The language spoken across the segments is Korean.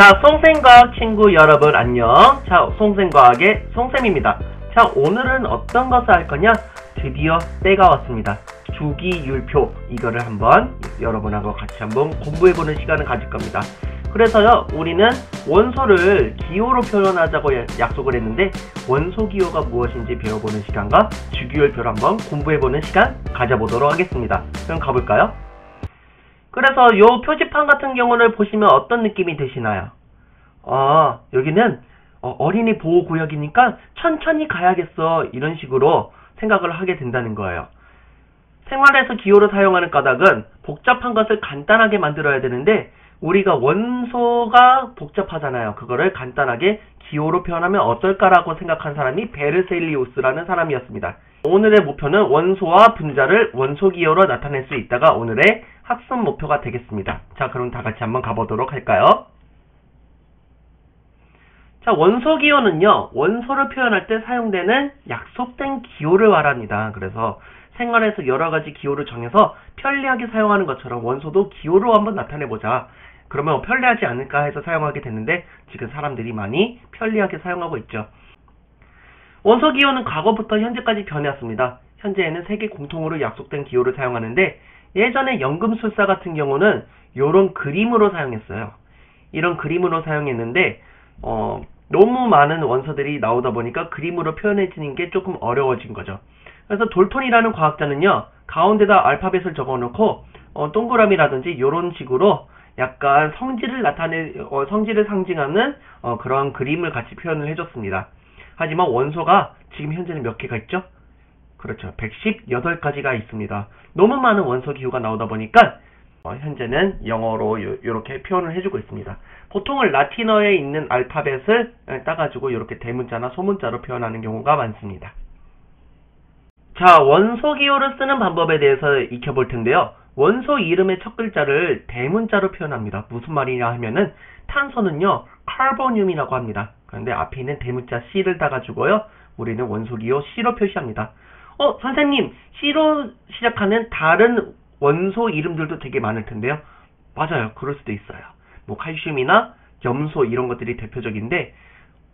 자, 송생과학 친구 여러분 안녕. 자, 송생과학의 송쌤입니다. 자, 오늘은 어떤 것을 할 거냐? 드디어 때가 왔습니다. 주기율표 이거를 한번 여러분하고 같이 한번 공부해보는 시간을 가질 겁니다. 그래서요, 우리는 원소를 기호로 표현하자고 야- 약속을 했는데 원소 기호가 무엇인지 배워보는 시간과 주기율표를 한번 공부해보는 시간 가져보도록 하겠습니다. 그럼 가볼까요? 그래서 요 표지판 같은 경우를 보시면 어떤 느낌이 드시나요? 아, 여기는 어, 어린이 보호 구역이니까 천천히 가야겠어 이런 식으로 생각을 하게 된다는 거예요. 생활에서 기호를 사용하는 까닭은 복잡한 것을 간단하게 만들어야 되는데 우리가 원소가 복잡하잖아요. 그거를 간단하게 기호로 표현하면 어떨까라고 생각한 사람이 베르셀리우스라는 사람이었습니다. 오늘의 목표는 원소와 분자를 원소 기호로 나타낼 수 있다가 오늘의 학습 목표가 되겠습니다. 자, 그럼 다 같이 한번 가보도록 할까요? 자, 원소 기호는요, 원소를 표현할 때 사용되는 약속된 기호를 말합니다. 그래서 생활에서 여러 가지 기호를 정해서 편리하게 사용하는 것처럼 원소도 기호로 한번 나타내보자. 그러면 편리하지 않을까 해서 사용하게 됐는데 지금 사람들이 많이 편리하게 사용하고 있죠. 원소 기호는 과거부터 현재까지 변해왔습니다. 현재에는 세계 공통으로 약속된 기호를 사용하는데 예전에 연금술사 같은 경우는 이런 그림으로 사용했어요. 이런 그림으로 사용했는데 어, 너무 많은 원소들이 나오다 보니까 그림으로 표현해지는 게 조금 어려워진 거죠. 그래서 돌톤이라는 과학자는요, 가운데다 알파벳을 적어놓고, 어, 동그라미라든지 이런 식으로 약간 성질을 나타내, 어, 성질을 상징하는 어, 그런 그림을 같이 표현을 해줬습니다. 하지만 원소가 지금 현재는 몇 개가 있죠? 그렇죠. 118가지가 있습니다. 너무 많은 원소 기호가 나오다 보니까 어, 현재는 영어로 이렇게 표현을 해주고 있습니다. 보통은 라틴어에 있는 알파벳을 에, 따가지고 이렇게 대문자나 소문자로 표현하는 경우가 많습니다. 자, 원소 기호를 쓰는 방법에 대해서 익혀볼 텐데요. 원소 이름의 첫 글자를 대문자로 표현합니다. 무슨 말이냐 하면은 탄소는요, 카보늄이라고 합니다. 그런데 앞에 있는 대문자 C를 따가지고요, 우리는 원소 기호 C로 표시합니다. 어, 선생님, C로 시작하는 다른 원소 이름들도 되게 많을 텐데요. 맞아요. 그럴 수도 있어요. 뭐 칼슘이나 염소 이런 것들이 대표적인데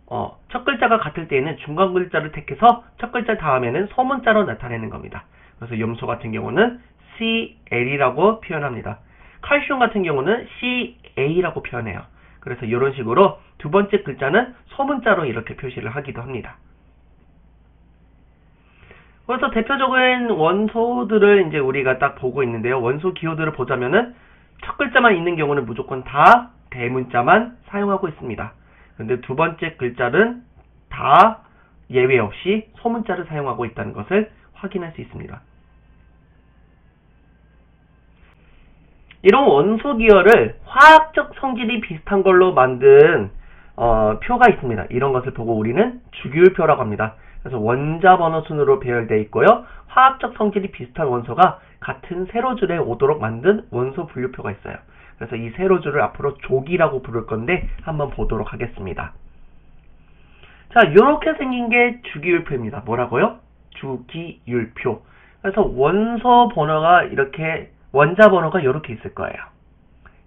어, 첫 글자가 같을 때에는 중간 글자를 택해서 첫 글자 다음에는 소문자로 나타내는 겁니다. 그래서 염소 같은 경우는 CL이라고 표현합니다. 칼슘 같은 경우는 CA라고 표현해요. 그래서 이런 식으로 두 번째 글자는 소문자로 이렇게 표시를 하기도 합니다. 그래서 대표적인 원소들을 이제 우리가 딱 보고 있는데요. 원소 기호들을 보자면은 첫 글자만 있는 경우는 무조건 다 대문자만 사용하고 있습니다. 그런데 두 번째 글자는 다 예외 없이 소문자를 사용하고 있다는 것을 확인할 수 있습니다. 이런 원소 기호를 화학적 성질이 비슷한 걸로 만든 어, 표가 있습니다. 이런 것을 보고 우리는 주기율표라고 합니다. 그래서 원자 번호 순으로 배열되어 있고요. 화학적 성질이 비슷한 원소가 같은 세로줄에 오도록 만든 원소 분류표가 있어요. 그래서 이 세로줄을 앞으로 조기라고 부를 건데 한번 보도록 하겠습니다. 자, 이렇게 생긴 게 주기율표입니다. 뭐라고요? 주기율표. 그래서 원소 번호가 이렇게 원자 번호가 이렇게 있을 거예요.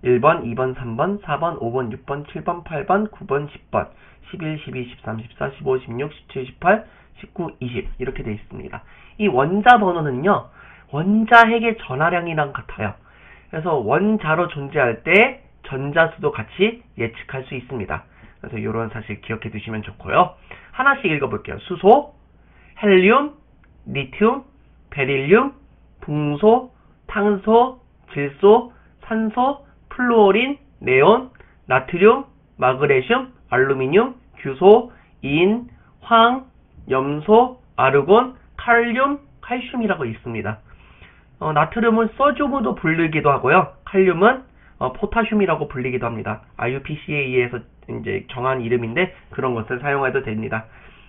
1번, 2번, 3번, 4번, 5번, 6번, 7번, 8번, 9번, 10번, 11, 12, 13, 14, 15, 16, 17, 18, 19, 20 이렇게 되어 있습니다. 이 원자 번호는요. 원자 핵의 전하량이랑 같아요. 그래서 원자로 존재할 때 전자수도 같이 예측할 수 있습니다. 그래서 이런 사실 기억해 두시면 좋고요. 하나씩 읽어볼게요. 수소, 헬륨, 리튬, 베릴륨, 붕소, 탄소, 질소, 산소, 플루오린, 네온, 나트륨, 마그네슘, 알루미늄, 규소, 인, 황, 염소, 아르곤, 칼륨, 칼슘이라고 있습니다. 어, 나트륨은 소듐으로 불리기도 하고요. 칼륨은 어, 포타슘이라고 불리기도 합니다. IUPAC에서 이제 정한 이름인데 그런 것을 사용해도 됩니다.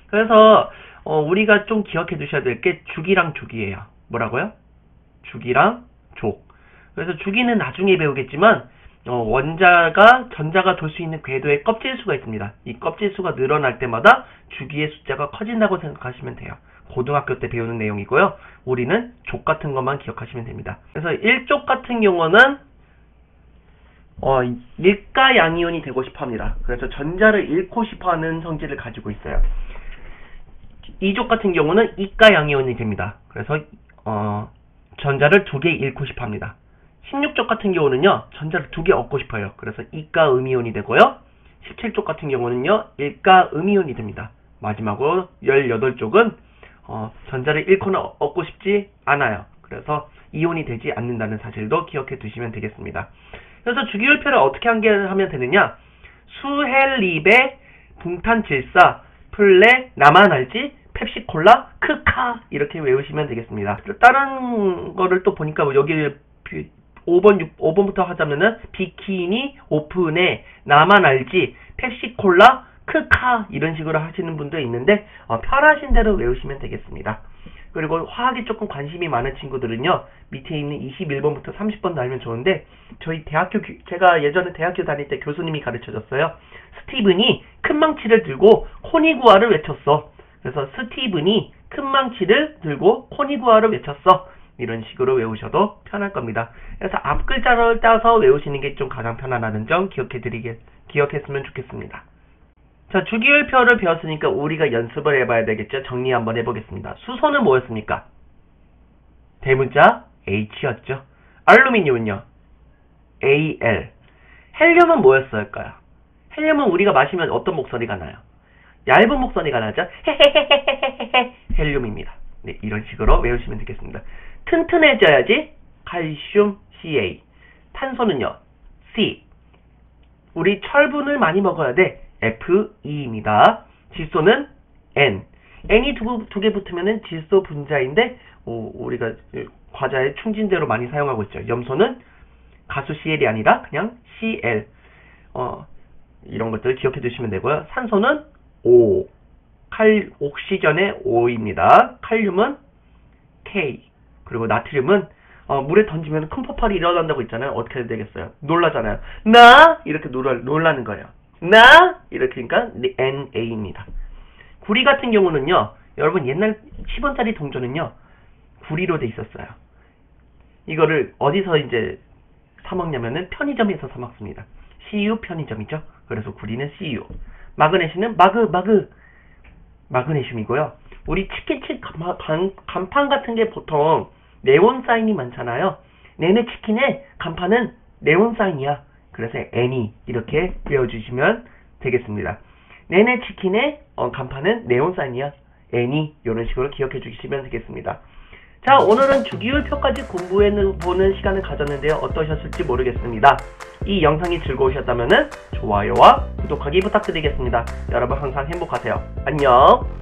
그래서 어, 우리가 좀 기억해 두셔야 될 게 주기랑 족이에요. 뭐라고요? 주기랑 족. 그래서 주기는 나중에 배우겠지만 어, 원자가 전자가 돌 수 있는 궤도의 껍질 수가 있습니다. 이 껍질 수가 늘어날 때마다 주기의 숫자가 커진다고 생각하시면 돼요. 고등학교 때 배우는 내용이고요. 우리는 족 같은 것만 기억하시면 됩니다. 그래서 1족 같은 경우는 어, 밀가 양이온이 되고 싶어 합니다. 그래서 전자를 잃고 싶어 하는 성질을 가지고 있어요. 이족 같은 경우는 이가 양이온이 됩니다. 그래서, 어, 전자를 두 개 잃고 싶어 합니다. 16족 같은 경우는요, 전자를 두 개 얻고 싶어요. 그래서 이가 음이온이 되고요. 17족 같은 경우는요, 일가 음이온이 됩니다. 마지막으로 18쪽은, 어, 전자를 잃거나 얻고 싶지 않아요. 그래서 이온이 되지 않는다는 사실도 기억해 두시면 되겠습니다. 그래서 주기율표를 어떻게 하면 되느냐? 수헬립의 붕탄 질사, 플레, 나만 알지, 펩시콜라, 크카 이렇게 외우시면 되겠습니다. 다른 거를 또 보니까 뭐 여기 5번, 6, 5번부터 하자면은 비키니, 오픈에, 나만 알지, 펩시콜라, 크카 이런 식으로 하시는 분도 있는데 어, 편하신 대로 외우시면 되겠습니다. 그리고 화학에 조금 관심이 많은 친구들은요 밑에 있는 21번부터 30번 달면 좋은데 저희 대학교 교- 제가 예전에 대학교 다닐 때 교수님이 가르쳐줬어요. 스티븐이 큰 망치를 들고 코니구아를 외쳤어. 그래서 스티븐이 큰 망치를 들고 코니구아를 외쳤어 이런 식으로 외우셔도 편할 겁니다 그래서 앞 글자를 따서 외우시는 게 좀 가장 편안하는 점 기억해 드리게 기억했으면 좋겠습니다 자, 주기율표를 배웠으니까 우리가 연습을 해봐야 되겠죠? 정리 한번 해보겠습니다. 수소는 뭐였습니까? 대문자 H였죠. 알루미늄은요? AL. 헬륨은 뭐였을까요? 헬륨은 우리가 마시면 어떤 목소리가 나요? 얇은 목소리가 나죠? 헬륨입니다. 네, 이런 식으로 외우시면 되겠습니다. 튼튼해져야지 칼슘 CA. 탄소는요? C. 우리 철분을 많이 먹어야 돼. Fe입니다. 질소는 N. N이 두, 두 개 붙으면은 질소 분자인데, 오, 우리가 과자에 충진제로 많이 사용하고 있죠. 염소는 가수 CL이 아니라 그냥 CL. 어, 이런 것들 기억해 두시면 되고요. 산소는 O. 칼, 옥시전의 O입니다. 칼륨은 K. 그리고 나트륨은 어, 물에 던지면 큰 폭발이 일어난다고 있잖아요. 어떻게 해야 되겠어요? 놀라잖아요. 나! 이렇게 놀라, 놀라는 거예요. 나! 이렇게 그러니까 NA입니다. 구리 같은 경우는요. 여러분 옛날 10원짜리 동전은요. 구리로 돼 있었어요. 이거를 어디서 이제 사 먹냐면은 편의점에서 사 먹습니다. CU 편의점이죠. 그래서 구리는 CU. 마그네슘은 마그 마그 마그네슘이고요. 우리 치킨집 간판, 같은 게 보통 네온 사인이 많잖아요. 내내 치킨의 간판은 네온 사인이야. 그래서 N이 이렇게 외워주시면 되겠습니다. 내내 치킨의 어, 간판은 네온 사인이야. N이 이런 식으로 기억해 주시면 되겠습니다. 자, 오늘은 주기율표까지 공부해 보는 시간을 가졌는데요. 어떠셨을지 모르겠습니다. 이 영상이 즐거우셨다면 좋아요와 구독하기 부탁드리겠습니다. 여러분 항상 행복하세요. 안녕!